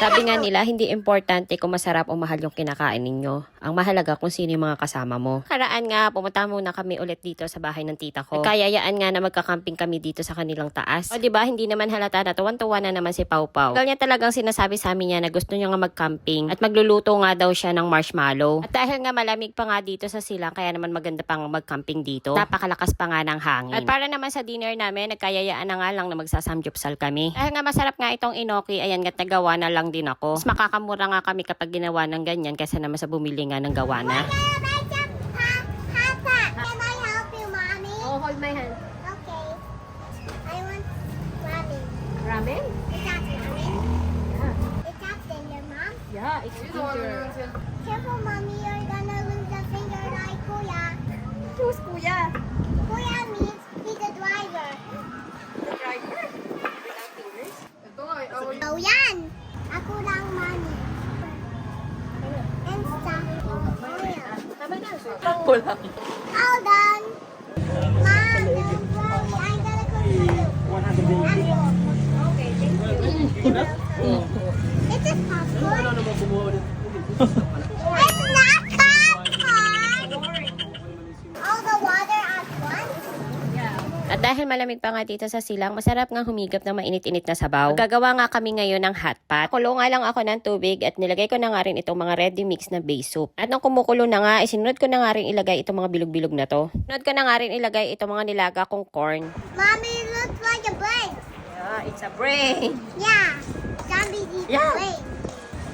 Sabi nga nila, hindi importante kung masarap o mahal yung kinakain ninyo. Ang mahalaga kung sino yung mga kasama mo. Karaan nga, pumunta muna kami ulit dito sa bahay ng tita ko. Kayayaan nga na magkakamping kami dito sa kanilang taas. O di ba hindi naman halata na tuwan-tuwa na naman si Pau Pau. Tagal niya talagang sinasabi sa amin niya na gusto niya nga mag-camping at magluluto nga daw siya ng marshmallow. At dahil nga malamig pa nga dito sa silang, kaya naman maganda pang mag-camping dito. Napakalakas pa nga ng hangin. At para naman sa dinner namin, nagkayayaan na nga lang na magsasamgyupsal kami. Dahil nga masarap nga itong inoki, ayan nga nagawa na lang din ako. Mas makakamura nga kami kapag ginawa ng ganyan kaysa naman sa bumili nga ng gawa na. Oh, hold my hand. Okay. I want ramen. Ramen? Is that ramen? Is that finger, mom? Yeah, it's ginger. Careful, mommy. You're gonna lose a finger like Kuya. Who's kuya? Kuya means he's a driver. The driver? Without fingers? Oh, yan! Ako lang, mommy. And stop. Oh, yeah. Tama na. Wala. All done. Mom, don't worry. I'm gonna cook for you. Okay, thank you. This is popcorn. malamig pa nga dito sa silang, masarap nga humigap ng mainit-init na sabaw. Gagawa nga kami ngayon ng hot pot. Kulo nga lang ako ng tubig at nilagay ko na nga rin itong mga ready mix na base soup. At nung kumukulo na nga, isinunod ko na nga rin ilagay itong mga bilog-bilog na to. Sunod ko na nga rin ilagay itong mga nilaga kong corn. Mommy looks like a brain. Yeah, it's a brain. Yeah. Zombie eat Yeah. brain.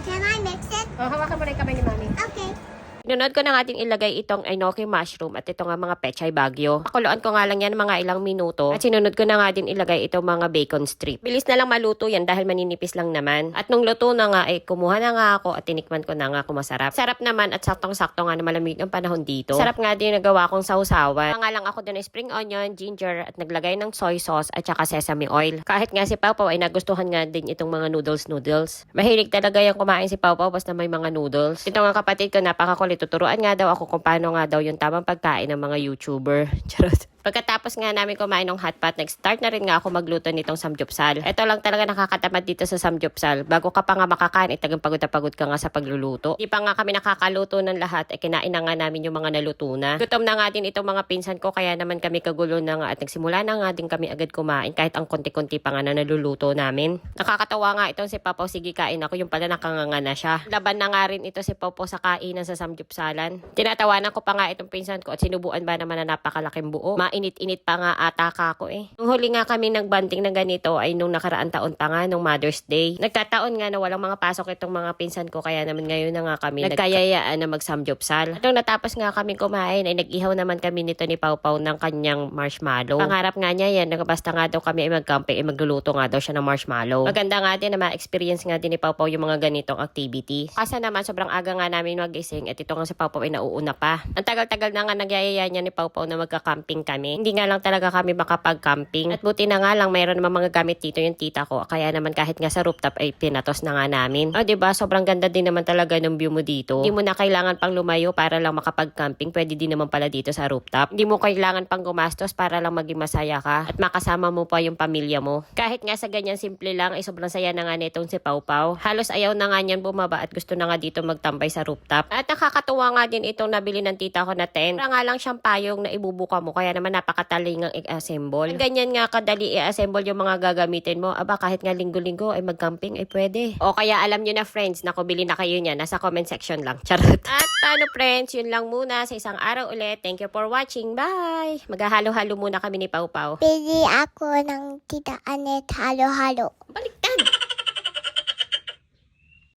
Can I mix it? Oh, hawakan mo rin kamay ni mami. Okay. Pinunod ko na nga din ilagay itong enoki mushroom at ito nga mga pechay bagyo. Pakuluan ko nga lang yan mga ilang minuto at sinunod ko na nga din ilagay itong mga bacon strip. Bilis na lang maluto yan dahil maninipis lang naman. At nung luto na nga ay kumuha na nga ako at tinikman ko na nga kung masarap. Sarap naman at saktong-sakto nga na malamig ang panahon dito. Sarap nga din nagawa kong sausawan. Nga lang ako doon ay spring onion, ginger at naglagay ng soy sauce at saka sesame oil. Kahit nga si Pau ay nagustuhan nga din itong mga noodles noodles. Mahilig talaga yung kumain si Pau basta may mga noodles. Ito nga kapatid ko napakakulit. Tuturuan nga daw ako kung paano nga daw yung tamang pagkain ng mga YouTuber. Charot. Pagkatapos nga namin kumain ng hot pot, nag-start na rin nga ako magluto nitong samgyupsal. Ito lang talaga nakakatamad dito sa samgyupsal. Bago ka pa nga makakain, ay tagang pagod na pagod ka nga sa pagluluto. Di pa nga kami nakakaluto ng lahat, ay kinain na nga namin yung mga naluto na. Gutom na nga din itong mga pinsan ko, kaya naman kami kagulo na nga at nagsimula na nga din kami agad kumain kahit ang konti-konti pa nga na naluluto namin. Nakakatawa nga itong si Papaw, sige kain ako, yung pala nakanganga na siya. Laban na nga rin ito si Papaw sa kainan sa samgyupsalan. Tinatawanan ko pa nga itong pinsan ko at sinubuan ba naman na napakalaking buo. Mainit-init pa nga ata ka ako eh. Nung huli nga kami nagbanding na ganito ay nung nakaraan taon pa nga, nung Mother's Day. Nagtataon nga na walang mga pasok itong mga pinsan ko kaya naman ngayon na nga kami nagkayayaan na magsamgyupsal. At nung natapos nga kami kumain ay nag-ihaw naman kami nito ni Pau Pau ng kanyang marshmallow. Pangarap nga niya yan, na basta nga daw kami ay magkampi, ay magluluto nga daw siya ng marshmallow. Maganda nga din na ma-experience nga din ni Pau Pau yung mga ganitong activity. Kasi naman sobrang aga nga namin magising at ito nga si Pau Pau ay nauuna pa. Ang tagal-tagal na nga nagyayaya niya ni Pau Pau na magka-camping kami. Hindi nga lang talaga kami makapag-camping. At buti na nga lang mayroon naman mga gamit dito yung tita ko. Kaya naman kahit nga sa rooftop ay pinatos na nga namin. O, 'di ba Sobrang ganda din naman talaga ng view mo dito. Hindi mo na kailangan pang lumayo para lang makapag-camping. Pwede din naman pala dito sa rooftop. Hindi mo kailangan pang gumastos para lang maging masaya ka. At makasama mo pa yung pamilya mo. Kahit nga sa ganyan simple lang, ay sobrang saya na nga nitong si Pau Pau. Halos ayaw na nga niyan bumaba at gusto na nga dito magtambay sa rooftop. At nakakatuwa nga din itong nabili ng tita ko na tent. Para nga lang siyang payong na ibubuka mo. Kaya naman napakatalingang i-assemble. Ganyan nga kadali i-assemble yung mga gagamitin mo. Aba, kahit nga linggo-linggo ay mag-camping ay pwede. O kaya alam nyo na friends, na bili na kayo niya. Nasa comment section lang. Charot. At paano friends, yun lang muna sa isang araw ulit. Thank you for watching. Bye! Maghahalo-halo muna kami ni Pau Pau. Bili ako ng Tita Anet halo-halo. Balik